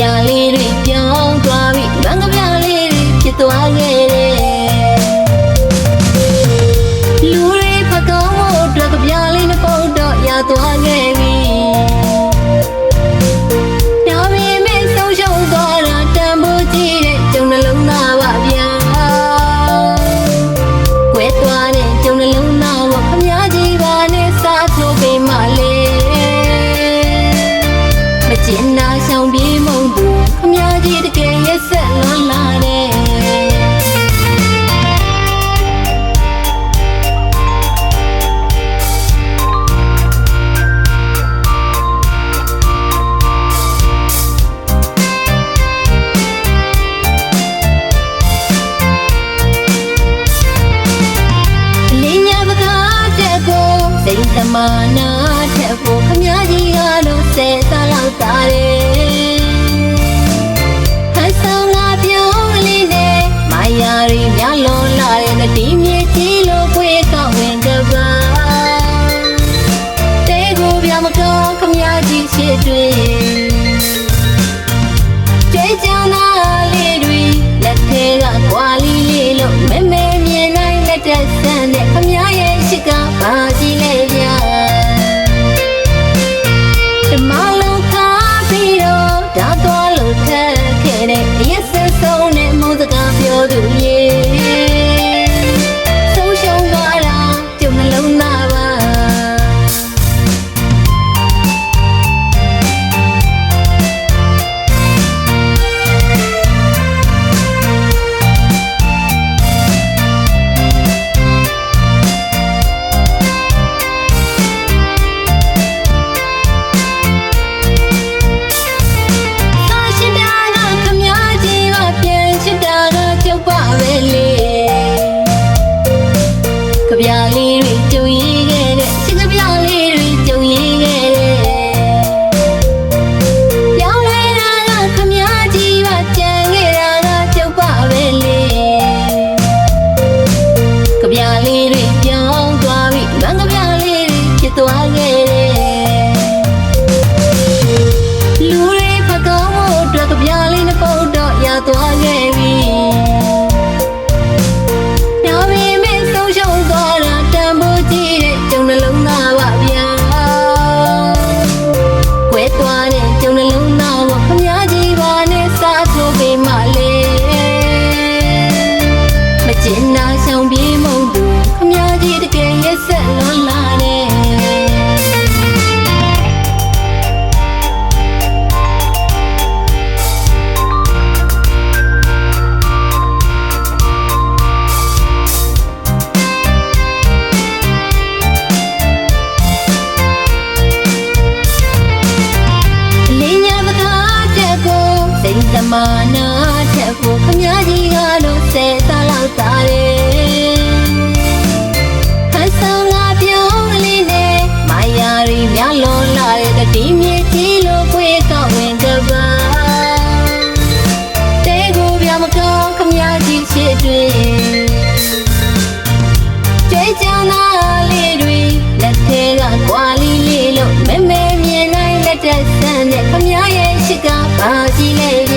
ပြားလေးတွေပြောင်းသွားပြီဘန်ကပြားလေးတွေဖြစ်သွားခဲ့တယ်လူတွေဖကောင်းဖို့အတွက်ကပြားလေးနှစ်ပုတ်တော့ရသွားခဲ့ပြီဒါပေမဲ့ဆုံးရှုံးသွားတာတန်ဖိုးကြည့်တဲ့ကျုံနှလုံးသားပါဗျာကွဲသွားတဲ့ကျုံနှလုံးသားကခမည်းကြီးပါနဲ့စားထိုးပေးမှလေ chỉ na xong đi မာနာထက်ဖို့ခမကြီးကလို့ဆယ်စားလောက်သားတယ်ဟန်ဆောင်ငါပြောလေးနဲ့မာယာရီများလုံး ဒီမြေကြီးလိုခွေကောက်ဝင်ကပါတဲကိုပြမပြောခမည်းကြီးရှိတွေကြွေးကြနာလေးတွေလက်သေးကကွာလီလေးလို့မဲမဲမြင်နိုင်လက်တက်ဆန်းတဲ့ခမည်းရဲ့ရှိကပါကြီးလေး